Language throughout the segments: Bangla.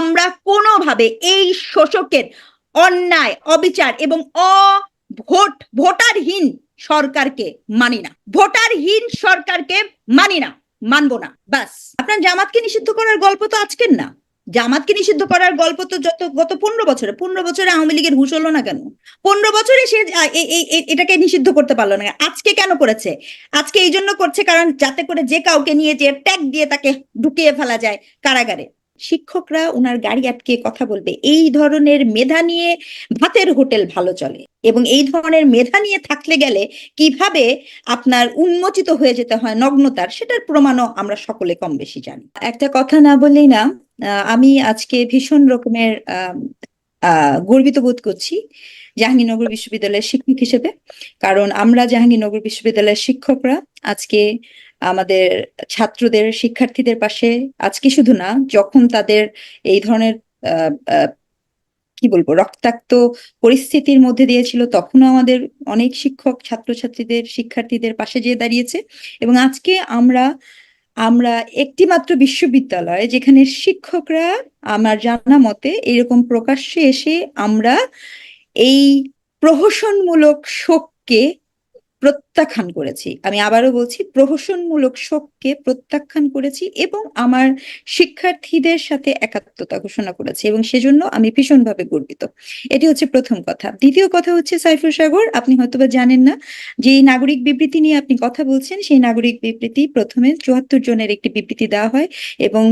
আমরা কোনোভাবে এই শোষকের অন্যায়, অবিচার এবং অভোট, ভোটারহীন সরকারকে মানি না। ভোটারহীন সরকারকে মানি না, মানবো না বাস আপনার জামাতকে নিষিদ্ধ করার গল্প তো আজকের না। জামাতকে নিষিদ্ধ করার গল্প তো যত, গত পনেরো বছরে পনেরো বছরে আওয়ামী লীগের হুশ হলো না কেন? পনেরো বছরে সে এটাকে নিষিদ্ধ করতে পারল না আজকে কেন করেছে? আজকে এই জন্য করছে কারণ যাতে করে যে কাউকে নিয়ে যে ট্যাগ দিয়ে তাকে ঢুকিয়ে ফেলা যায় কারাগারে। শিক্ষকরা ওনার গাড়ি আটকে কথা বলবে। এই ধরনের মেধা নিয়ে ভাতের হোটেল ভালো চলে এবং এই ধরনের মেধা নিয়ে থাকলে গেলে কীভাবে আপনার উন্মোচিত হয়ে যেতে হয় নগ্নতার সেটার প্রমাণও আমরা সকলে কম বেশি জানি। একটা কথা না বললেই না আমি আজকে ভীষণ রকমের গর্বিত বোধ করছি। জাহাঙ্গীরনগর বিশ্ববিদ্যালয়ের শিক্ষক হিসেবে, কারণ আমরা জাহাঙ্গীরনগর বিশ্ববিদ্যালয়ের শিক্ষকরা আজকে আমাদের ছাত্রদের, শিক্ষার্থীদের পাশে আজকে শুধু না, যখন তাদের এই ধরনের কি বলব, রক্তাক্ত পরিস্থিতির মধ্যে দিয়েছিল, তখনও আমাদের অনেক শিক্ষক, ছাত্রছাত্রীদের, শিক্ষার্থীদের পাশে যেয়ে দাঁড়িয়েছে। এবং আজকে আমরা আমরা একটি মাত্র বিশ্ববিদ্যালয় যেখানে শিক্ষকরা আমার জানা মতে এরকম প্রকাশ্যে এসে আমরা এই প্রহসনমূলক শোককে প্রত্যাখ্যান করেছি। আমি আবারও বলছি, প্রহসনমূলক শোককে প্রত্যাখ্যান করেছি এবং আমার শিক্ষার্থীদের সাথে একাত্মতা ঘোষণা করেছি এবং সেজন্য আমি ভীষণভাবে গর্বিত। এটি হচ্ছে প্রথম কথা। দ্বিতীয় কথা হচ্ছে সাইফুর সাগর, আপনি হয়তোবা জানেন না, যে নাগরিক বিবৃতি নিয়ে আপনি কথা বলছেন, সেই নাগরিক বিবৃতি প্রথমে চুয়াত্তর জনের একটি বিবৃতি দেওয়া হয় এবং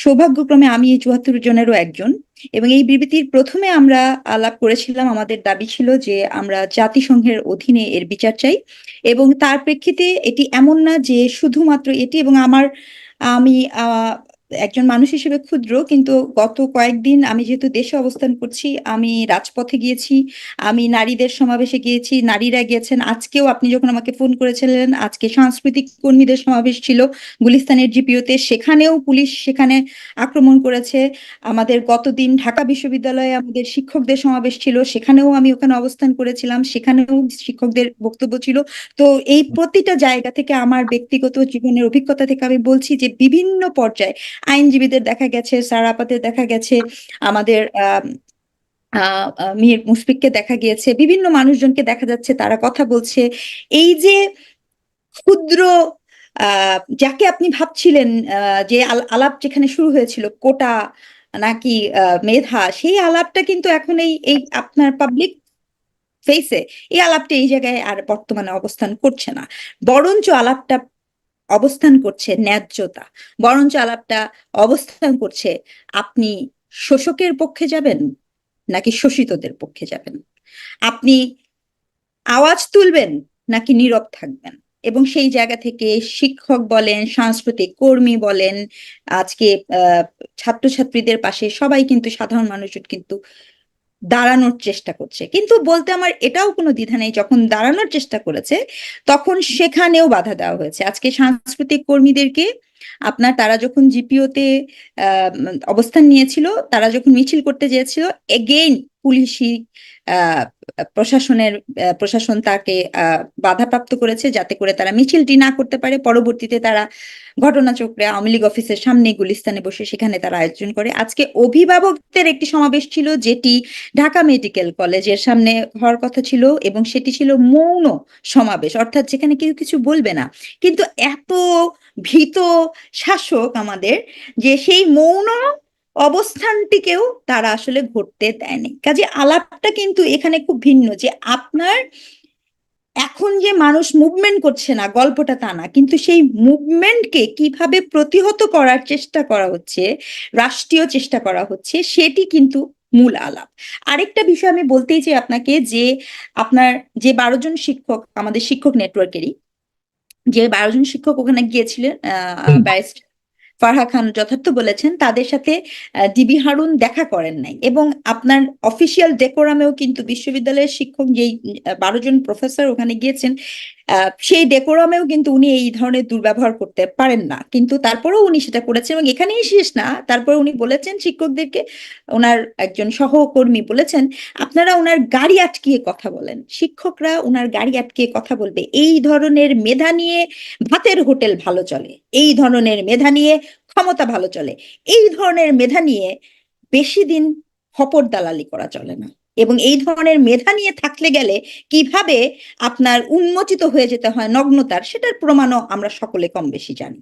সৌভাগ্যক্রমে আমি এই চুয়াত্তর জনেরও একজন এবং এই বিবৃতির প্রথমে আমরা আলাপ করেছিলাম, আমাদের দাবি ছিল যে আমরা জাতিসংঘের অধীনে এর বিচার চাই এবং তার প্রেক্ষিতে এটি এমন না যে শুধুমাত্র এটি এবং আমার, আমি একজন মানুষ হিসেবে ক্ষুদ্র, কিন্তু গত কয়েকদিন আমি যেহেতু দেশে অবস্থান করছি, আমি রাজপথে গিয়েছি, আমি নারীদের সমাবেশে গিয়েছি, নারীরা গিয়েছেন। আজকেও আপনি যখন আমাকে ফোন করেছিলেন, আজকে সাংস্কৃতিক কর্মীদের সমাবেশ ছিল গুলিস্তানের জিপিওতে সেখানেও পুলিশ সেখানে আক্রমণ করেছে। আমাদের গতদিন ঢাকা বিশ্ববিদ্যালয়ে আমাদের শিক্ষকদের সমাবেশ ছিল, সেখানেও আমি ওখানে অবস্থান করেছিলাম, সেখানেও শিক্ষকদের বক্তব্য ছিল। তো এই প্রতিটা জায়গা থেকে আমার ব্যক্তিগত জীবনের অভিজ্ঞতা থেকে আমি বলছি যে বিভিন্ন পর্যায়ে আইনজীবীদের দেখা গেছে সারাপাতে দেখা গেছে, আমাদের মীর মুশফিককে দেখা গিয়েছে, বিভিন্ন মানুষজনকে দেখা যাচ্ছে, তারা কথা বলছে। এই যে ক্ষুদ্র যাকে আপনি ভাবছিলেন যে আল- আলাপ যেখানে শুরু হয়েছিল, কোটা নাকি মেধা, সেই আলাপটা কিন্তু এখন এই এই আপনার পাবলিক ফেসে এই আলাপটা এই জায়গায় আর বর্তমানে অবস্থান করছে না। বরঞ্চ আলাপটা অবস্থান করছে ন্যায্যতা, বরঞ্চ আলাপটা অবস্থান করছে, আপনি শোষকের পক্ষে যাবেন নাকি শোষিতদের পক্ষে যাবেন? আপনি আওয়াজ তুলবেন নাকি নীরব থাকবেন? এবং সেই জায়গা থেকে শিক্ষক বলেন, সাংস্কৃতিক কর্মী বলেন, আজকে ছাত্রছাত্রীদের পাশে সবাই কিন্তু সাধারণ মানুষজন কিন্তু দাঁড়ানোর চেষ্টা করছে। কিন্তু বলতে আমার এটাও কোনো দ্বিধা নেই, যখন দাঁড়ানোর চেষ্টা করেছে, তখন সেখানেও বাধা দেওয়া হয়েছে। আজকে সাংস্কৃতিক কর্মীদেরকে আপনার, তারা যখন জিপিওতে অবস্থান নিয়েছিল, তারা যখন মিছিল করতে চেয়েছিল এগেইন পুলিশি প্রশাসনের প্রশাসন তাকে বাধাপ্রাপ্ত করেছে যাতে করে তারা মিছিলটি না করতে পারে। পরবর্তীতে তারা ঘটনাচক্রে আওয়ামী লীগ অফিসের সামনে গুলিস্তানে বসে সেখানে তারা আয়োজন করে। আজকে অভিভাবকদের একটি সমাবেশ ছিল যেটি ঢাকা মেডিকেল কলেজের সামনে হওয়ার কথা ছিল এবং সেটি ছিল মৌন সমাবেশ, অর্থাৎ যেখানে কেউ কিছু বলবে না। কিন্তু এত ভীত শাসক আমাদের যে সেই মৌন অবস্থানটিকেও তারা আসলে ঘটতে দেয়নি। কাজে আলাপটা কিন্তু এখানে খুব ভিন্ন যে আপনার এখন যে মানুষ মুভমেন্ট করছে না গল্পটা তা না কিন্তু সেই মুভমেন্টকে কীভাবে প্রতিহত করার চেষ্টা করা হচ্ছে রাষ্ট্রীয় চেষ্টা করা হচ্ছে সেটি কিন্তু মূল আলাপ। আরেকটা বিষয় আমি বলতেই চাই আপনাকে যে আপনার যে বারো জন শিক্ষক আমাদের শিক্ষক নেটওয়ার্কেরই যে বারো জন শিক্ষক ওখানে গিয়েছিলেন আহ ব্যারিস্টার ফারহা খান যথার্থ বলেছেন, তাদের সাথে ডিবি হারুন দেখা করেন নাই। এবং আপনার অফিসিয়াল ডেকোরামেও কিন্তু বিশ্ববিদ্যালয়ের শিক্ষক যেই বারো জন প্রফেসর ওখানে গিয়েছেন সেই ডেকোরামেও কিন্তু উনি এই ধরনের দুর্ব্যবহার করতে পারেন না। কিন্তু তারপরেও উনি সেটা করেছেন এবং এখানেই শেষ না। তারপরে উনি বলেছেন, শিক্ষকদেরকে ওনার একজন সহকর্মী বলেছেন, আপনারা ওনার গাড়ি আটকিয়ে কথা বলেন। শিক্ষকরা ওনার গাড়ি আটকিয়ে কথা বলবে। এই ধরনের মেধা নিয়ে ভাতের হোটেল ভালো চলে। এই ধরনের মেধা নিয়ে ক্ষমতা ভালো চলে। এই ধরনের মেধা নিয়ে বেশি দিন হপর দালালি করা চলে না। এবং এই ধরনের মেধা নিয়ে থাকলে গেলে কীভাবে আপনার উন্মোচিত হয়ে যেতে হয় নগ্নতার, সেটার প্রমাণও আমরা সকলে কম বেশি জানি।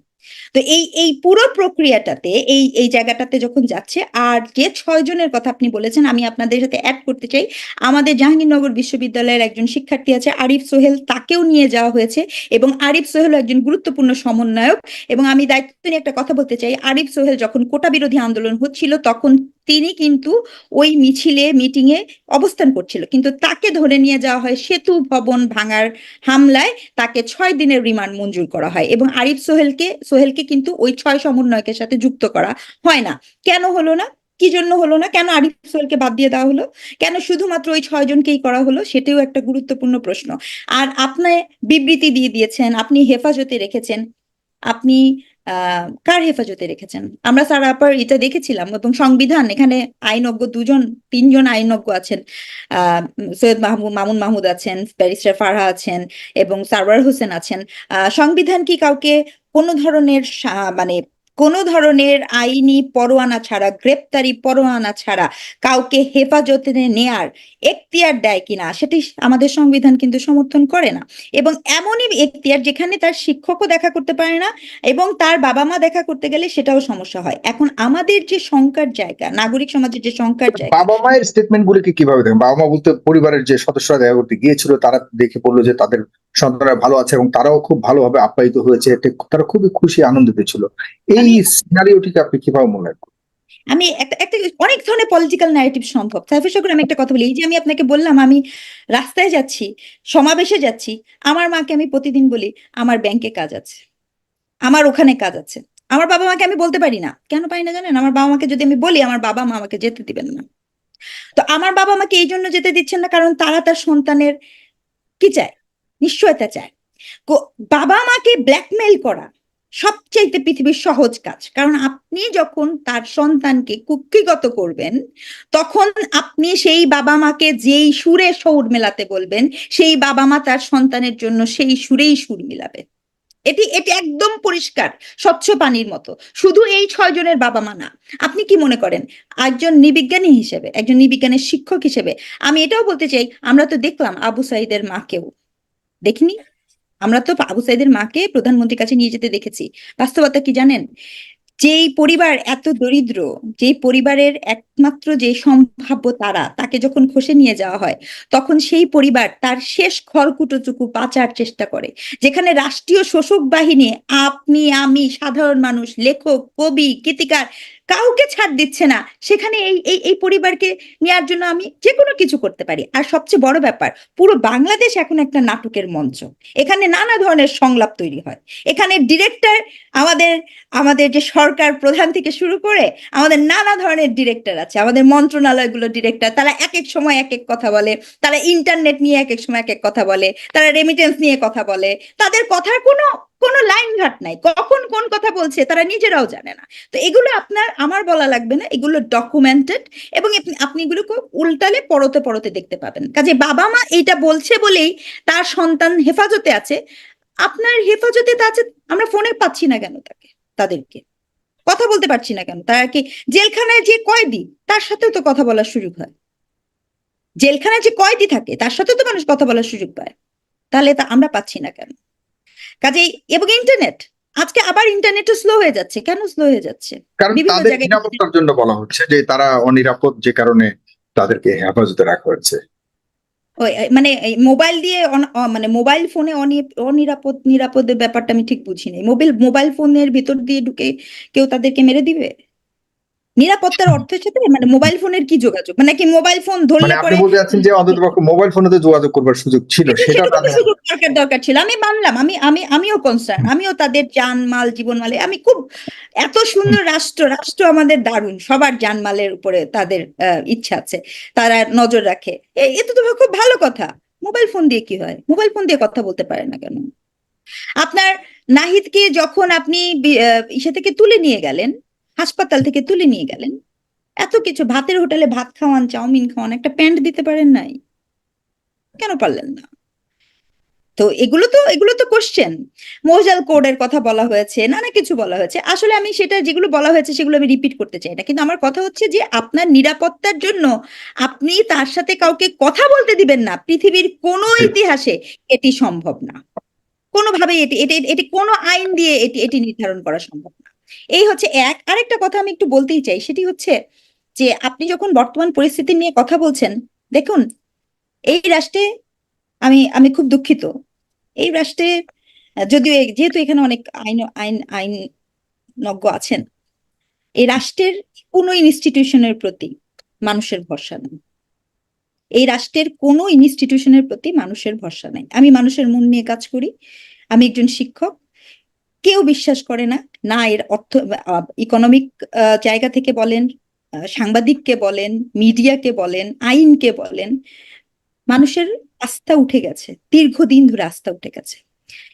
তো এই এই পুরো প্রক্রিয়াটাতে, এই এই জায়গাটাতে যখন যাচ্ছে, আর যে ছয় জনের কথা আপনি বলেছেন, আমি আপনাদের সাথে অ্যাড করতে চাই। আমাদের জাহাঙ্গীরনগর বিশ্ববিদ্যালয়ের একজন শিক্ষার্থী আছে, আরিফ সোহেল, তাকেও নিয়ে যাওয়া হয়েছে এবং আরিফ সোহেল একজন গুরুত্বপূর্ণ সমন্বয়ক এবং আমি দায়িত্ব নিয়ে একটা কথা বলতে চাই। আরিফ সোহেল যখন কোটা বিরোধী আন্দোলন হচ্ছিল, তখন তিনি কিন্তু ওই মিছিলে মিটিং এ অবস্থান করছিল। কিন্তু তাকে ধরে নিয়ে যাওয়া হয় সেতু ভবন ভাঙার হামলায়, তাকে ছয় দিনের রিমান্ড মঞ্জুর করা হয় এবং আরিফ সোহেলকে সোহেলকে কিন্তু ওই ছয় সমন্বয়কের সাথে যুক্ত করা হয় না। কেন হলো না? কি জন্য হলো না? কেন আরিফ সোহেলকে বাদ দিয়ে দেওয়া হলো? কেন শুধুমাত্র ওই ছয় জনকেই করা হলো? সেটাও একটা গুরুত্বপূর্ণ প্রশ্ন। আর আপনি বিবৃতি দিয়ে দিয়েছেন, আপনি হেফাজতে রেখেছেন, আপনি কার হেফাজতে রেখেছেন? আমরা স্যার আপার এটা দেখেছিলাম এবং সংবিধান, এখানে আইনজ্ঞ দুজন, তিনজন আইনজ্ঞ আছেন। সৈয়দ মাহমুদ, মামুন মাহমুদ আছেন, ব্যারিস্টার ফারহা আছেন এবং সারওয়ার হোসেন আছেন। সংবিধান কি কাউকে কোনো ধরনের মানে কোনো ধরনের আইনি পরোয়ানা ছাড়া, গ্রেপ্তারি পরোয়ানা ছাড়া কাউকে হেফাজতে নেয়ার এখতিয়ার দেয় কিনা, সেটি আমাদের সংবিধান কিন্তু সমর্থন করে না। এবং এমনই এখতিয়ার যেখানে তার শিক্ষকও দেখা করতে পারে না এবং তার বাবা মা দেখা করতে গেলে সেটাও সমস্যা হয়। এখন আমাদের যে শঙ্কার জায়গা, নাগরিক সমাজের যে শঙ্কার জায়গা বাবা মায়ের স্টেটমেন্ট গুলিকে কীভাবে দেখেন বাবা মা বলতে পরিবারের যে সদস্যরা দেখা করতে গিয়েছিল, তারা দেখে বলল যে তাদের সন্তানরা ভালো আছে এবং তারাও খুব ভালোভাবে আপ্যায়িত হয়েছে। তারা খুবই খুশি, আনন্দিত ছিল। এই আমি- সিনারিওটিকে আপনি কীভাবে মনে করেন? আমি একটা একটা অনেক ধরনের পলিটিক্যাল ন্যারেটিভ সম্ভব। সাইফুল শকুর, আমি একটা কথা বলি। এই যে আমি আপনাকে বললাম, আমি রাস্তায় যাচ্ছি, সমাবেশে যাচ্ছি, আমার মাকে আমি প্রতিদিন বলি, আমার ব্যাংকে কাজ আছে। আমার ওখানে কাজ আছে। আমার বাবা মাকে আমি বলতে পারি না। কেন পারি না জানেন? আমার বাবা মাকে যদি আমি বলি, আমার বাবা মা আমাকে যেতে দিবেন না। তো আমার বাবা মাকে এই জন্য যেতে দিচ্ছেন না, কারণ তারা তার সন্তানের কি চায়? নিশ্চয়তা চায়। বাবা মাকে ব্ল্যাকমেইল করা সবচাইতে পৃথিবীর সহজ কাজ। কারণ আপনি যখন তার সন্তানকে কুক্ষিগত করবেন, তখন আপনি সেই বাবা মাকে যেই সুরে সুর মেলাতে বলবেন, সেই বাবা মা তার সন্তানের জন্য সেই সুরেই সুর মিলাবে। এটি এটি একদম পরিষ্কার, স্বচ্ছ পানির মতো। শুধু এই ছয় জনের বাবা মা না, আপনি কি মনে করেন? একজন নিবিজ্ঞানী হিসেবে, একজন নিবিজ্ঞানের শিক্ষক হিসেবে, আমি এটাও বলতে চাই, আমরা তো দেখলাম আবু সাইদের মাকেও। দেখিনি? আমরা তো আবু সাইদের মাকে প্রধানমন্ত্রীর কাছে নিয়ে যেতে দেখেছি। বাস্তবতা কি জানেন? যেই পরিবার এত দরিদ্র, যেই পরিবারের একমাত্র যে সম্ভাব্য তারা, তাকে যখন খসে নিয়ে যাওয়া হয়, তখন সেই পরিবার তার শেষ খড়কুটোটুকু বাঁচার চেষ্টা করে। যেখানে রাষ্ট্রীয় শোষক বাহিনী, আপনি, আমি, সাধারণ মানুষ, লেখক, কবি, গীতিকার কাউকে ছাড় দিচ্ছে না। সেখানে এই এই এই পরিবারকে নেওয়ার জন্য আমি যে কোনো কিছু করতে পারি। আর সবচেয়ে বড় ব্যাপার, পুরো বাংলাদেশ এখন একটা নাটকের মঞ্চ। এখানে নানা ধরনের সংলাপ তৈরি হয়। এখানে ডিরেক্টর আমাদের আমাদের যে সরকার প্রধান থেকে শুরু করে আমাদের নানা ধরনের ডিরেক্টর আছে। আমাদের মন্ত্রণালয়গুলো ডিরেক্টর তারা এক এক সময় এক এক কথা বলে। তারা ইন্টারনেট নিয়ে এক এক সময় এক এক কথা বলে। তারা রেমিটেন্স নিয়ে কথা বলে। তাদের কথার কোনো কোনো লাইন ঘাট নাই। কখন কোন কথা বলছে তারা নিজেরাও জানে না। তো এগুলো আপনার, আমার বলা লাগবে না, এগুলো ডকুমেন্টেড এবং আপনি- এগুলোকে উল্টালে পরতে পরতে দেখতে পাবেন। কাজে বাবা মা এইটা বলছে বলেই তার সন্তান হেফাজতে আছে। আপনার হেফাজতে আছে, আমরা ফোনে পাচ্ছি না কেন তাকে, তাদেরকে? কথা বলতে পারছি না কেন? তারা কি জেলখানায় যে কয়েদি, তার সাথেও তো কথা বলার সুযোগ হয়। জেলখানায় যে কয়েদি থাকে, তার সাথেও তো মানুষ কথা বলার সুযোগ পায়। তাহলে তা আমরা পাচ্ছি না কেন? কাজেই এবং ইন্টারনেট আজকে আবার ইন্টারনেটও স্লো হয়ে যাচ্ছে। কেন স্লো হয়ে যাচ্ছে? কারণ তাদের নিরাপত্তার জন্য বলা হচ্ছে যে তারা অনিরাপদ যে কারণে তাদেরকে হেফাজতে রাখা হয়েছে। ওই মানে মোবাইল দিয়ে মানে মোবাইল ফোনে অনি- অনিরাপদ নিরাপদের ব্যাপারটা আমি ঠিক বুঝি নাই মোবাইল মোবাইল ফোনের ভিতর দিয়ে ঢুকে কেউ তাদেরকে মেরে দিবে? নিরাপত্তার অর্থের সাথে মানে মোবাইল ফোনের কি যোগাযোগ? মানে কি মোবাইল ফোন মানে ধরলে আপনি পরে বলতে চাচ্ছেন যে অন্তত পক্ষে মোবাইল ফোনে যোগাযোগ করবার সুযোগ ছিল সেটা সুযোগ দরকার দরকার ছিল। আমি মানলাম আমি আমি আমিও কনসার্ন আমিও তাদের জান মাল জীবন মালে আমি খুব এত সুন্দর রাষ্ট্র রাষ্ট্র আমাদের দারুণ সবার জানমালের উপরে তাদের ইচ্ছা আছে তারা নজর রাখে। এ- এ তো তোমার খুব ভালো কথা। মোবাইল ফোন দিয়ে কি হয়? মোবাইল ফোন দিয়ে কথা বলতে পারে না কেন? আপনার নাহিদকে যখন আপনি ইসে থেকে তুলে নিয়ে গেলেন হাসপাতাল থেকে তুলে নিয়ে গেলেন। এত কিছু ভাতের হোটেলে ভাত খাওয়ান চাউমিন খাওয়ান একটা প্যান্ট দিতে পারেন নাই। কেন পারলেন না? তো এগুলো তো এগুলো তো কোশ্চেন মৌজাল কোডের কথা বলা হয়েছে নানা কিছু বলা হয়েছে। আসলে আমি সেটা যেগুলো বলা হয়েছে সেগুলো আমি রিপিট করতে চাই না। কিন্তু আমার কথা হচ্ছে যে আপনার নিরাপত্তার জন্য আপনি তার সাথে কাউকে কথা বলতে দিবেন না। পৃথিবীর কোনো ইতিহাসে এটি সম্ভব না। কোনোভাবে এটি এটি এটি কোনো আইন দিয়ে এটি এটি নির্ধারণ করা সম্ভব না। এই হচ্ছে এক। আরেকটা কথা আমি একটু বলতেই চাই, সেটি হচ্ছে যে আপনি যখন বর্তমান পরিস্থিতি নিয়ে কথা বলছেন, দেখুন, এই রাষ্ট্রে আমি আমি খুব দুঃখিত। এই রাষ্ট্রে, যদিও যেহেতু এখানে অনেক আইন আইন, আইনজ্ঞ আছেন, এই রাষ্ট্রের কোনো ইনস্টিটিউশনের প্রতি মানুষের ভরসা নেই। এই রাষ্ট্রের কোনো ইনস্টিটিউশনের প্রতি মানুষের ভরসা নেই। আমি মানুষের মন নিয়ে কাজ করি, আমি একজন শিক্ষক কেউ বিশ্বাস করে না। না, এর অর্থ ইকোনমিক জায়গা থেকে বলেন সাংবাদিককে বলেন, মিডিয়াকে বলেন, আইনকে বলেন, মানুষের আস্থা উঠে গেছে। দীর্ঘদিন ধরে আস্থা উঠে গেছে।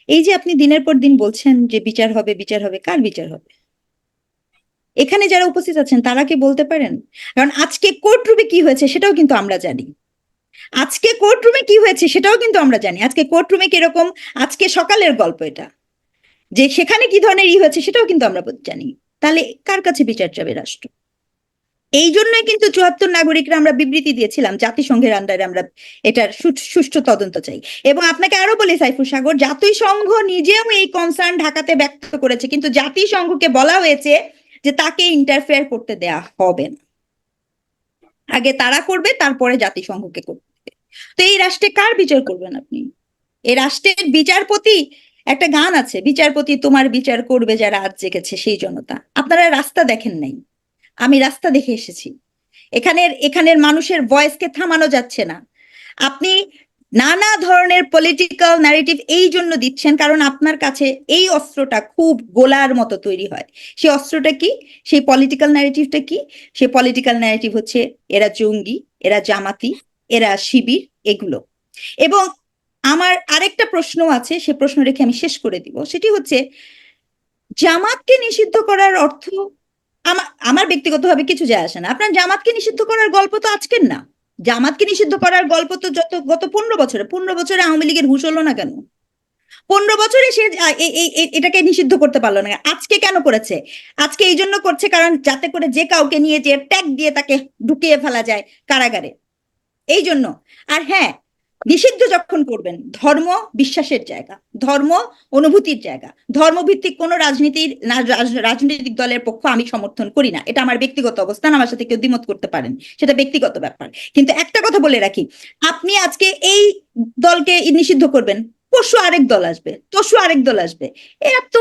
এই যে আপনি দিনের পর দিন বলছেন যে বিচার হবে বিচার হবে, কার বিচার হবে? এখানে যারা উপস্থিত আছেন, তারা কি বলতে পারেন? কারণ আজকে কোর্টরুমে কি হয়েছে সেটাও কিন্তু আমরা জানি। আজকে কোর্টরুমে কি হয়েছে সেটাও কিন্তু আমরা জানি। আজকে কোর্টরুমে কীরকম? আজকে সকালের গল্প এটা। যে সেখানে কি ধরনের ই হয়েছে সেটাও কিন্তু আমরা জানি। তাহলে কার কাছে বিচার যাবে রাষ্ট্র? এই জন্যই কিন্তু চুয়াত্তর নাগরিকরা আমরা বিবৃতি দিয়েছিলাম, জাতিসংঘের আন্ডারে আমরা এটার সুষ্ঠু তদন্ত চাই। এবং আপনাকে আরও বলি সাইফুল সাগর, জাতিসংঘ নিজেও এই কনসার্ন ঢাকাতে ব্যক্ত করেছে, কিন্তু জাতিসংঘকে বলা হয়েছে যে তাকে ইন্টারফেয়ার করতে দেয়া হবে না। আগে তারা করবে, তারপরে জাতিসংঘকে করবে। তো এই রাষ্ট্রে কার বিচার করবেন আপনি? এই রাষ্ট্রের বিচারপতি একটা গান আছে, বিচারপতি তোমার বিচার করবে যারা আজ জেগেছে সেই জনতা। আপনারা রাস্তা দেখেন নাই। আমি রাস্তা দেখে এসেছি। এখানের এখানের মানুষের ভয়েসকে থামানো যাচ্ছে না। আপনি নানা ধরনের পলিটিক্যাল ন্যারেটিভ এই জন্য দিচ্ছেন কারণ আপনার কাছে এই অস্ত্রটা খুব গোলার মতো তৈরি হয়। সেই অস্ত্রটা কি? সেই পলিটিক্যাল ন্যারেটিভটা কি? সেই পলিটিক্যাল ন্যারেটিভ হচ্ছে, এরা জঙ্গি, এরা জামাতি, এরা শিবির, এগুলো। এবং আমার আরেকটা প্রশ্ন আছে, সে প্রশ্ন রেখে আমি শেষ করে দিব। সেটি হচ্ছে, জামাতকে নিষিদ্ধ করার অর্থ আমার আমার ব্যক্তিগতভাবে কিছু যায় আসে না। আপনার জামাতকে নিষিদ্ধ করার গল্প তো আজকের না। জামাতকে নিষিদ্ধ করার গল্প তো যত, গত পনেরো বছরে পনেরো বছরে আওয়ামী লীগের হুশ হলো না কেন? পনেরো বছরে সে এটাকে নিষিদ্ধ করতে পারল না আজকে কেন করেছে? আজকে এই জন্য করছে কারণ যাতে করে যে কাউকে নিয়ে যে ট্যাগ দিয়ে তাকে ঢুকিয়ে ফেলা যায় কারাগারে। এই জন্য। আর হ্যাঁ নিষিদ্ধ যখন করবেন, ধর্ম বিশ্বাসের জায়গা, ধর্ম অনুভূতির জায়গা, ধর্মভিত্তিক কোন রাজনীতির রাজনৈতিক দলের পক্ষ আমি সমর্থন করি না। এটা আমার ব্যক্তিগত অবস্থান, আমার সাথে কেউ দ্বিমত করতে পারেন। সেটা ব্যক্তিগত ব্যাপার। কিন্তু একটা কথা বলে রাখি, আপনি আজকে এই দলকে নিষিদ্ধ করবেন, পরশু আরেক দল আসবে পশু আরেক দল আসবে। এত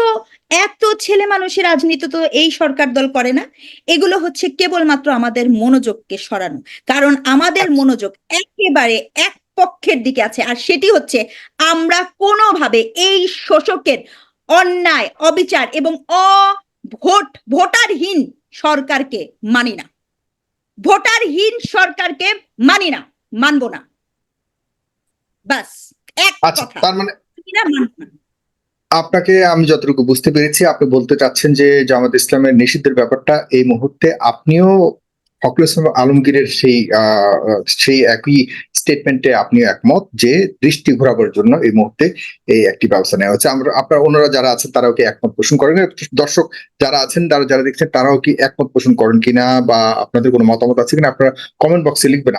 এত ছেলে মানুষের রাজনীতি তো এই সরকার দল করে না। এগুলো হচ্ছে কেবলমাত্র আমাদের মনোযোগকে সরানো। কারণ আমাদের মনোযোগ একেবারে, এক পক্ষের দিকে আছে। আর সেটি হচ্ছে আমরা কোনোভাবে এই শোষকের অন্যায় অবিচার এবং অভোট ভোটারহীন সরকারকে মানি না। ভোটারহীন সরকারকে মানি না মানবো না। বাস এক আচ্ছা তার মানে আপনাকে আমি যতটুকু বুঝতে পেরেছি আপনি বলতে চাচ্ছেন যে জামাত ইসলামের নিষিদ্ধের ব্যাপারটা এই মুহূর্তে আপনিও ফখরুল ইসলাম আলমগীরের সেই আহ, সেই একই স্টেটমেন্টে আপনি একমত যে দৃষ্টি ঘোরাবার জন্য এই মুহূর্তে এই একটি ব্যবস্থা নেওয়া হচ্ছে আমরা, আপনার অন্যরা যারা আছেন তারাও কি একমত পোষণ করেন? দর্শক যারা আছেন তারা যারা দেখছেন, তারাও কি একমত পোষণ করেন কিনা বা আপনাদের কোনো মতামত আছে কিনা আপনারা কমেন্ট বক্সে লিখবেন।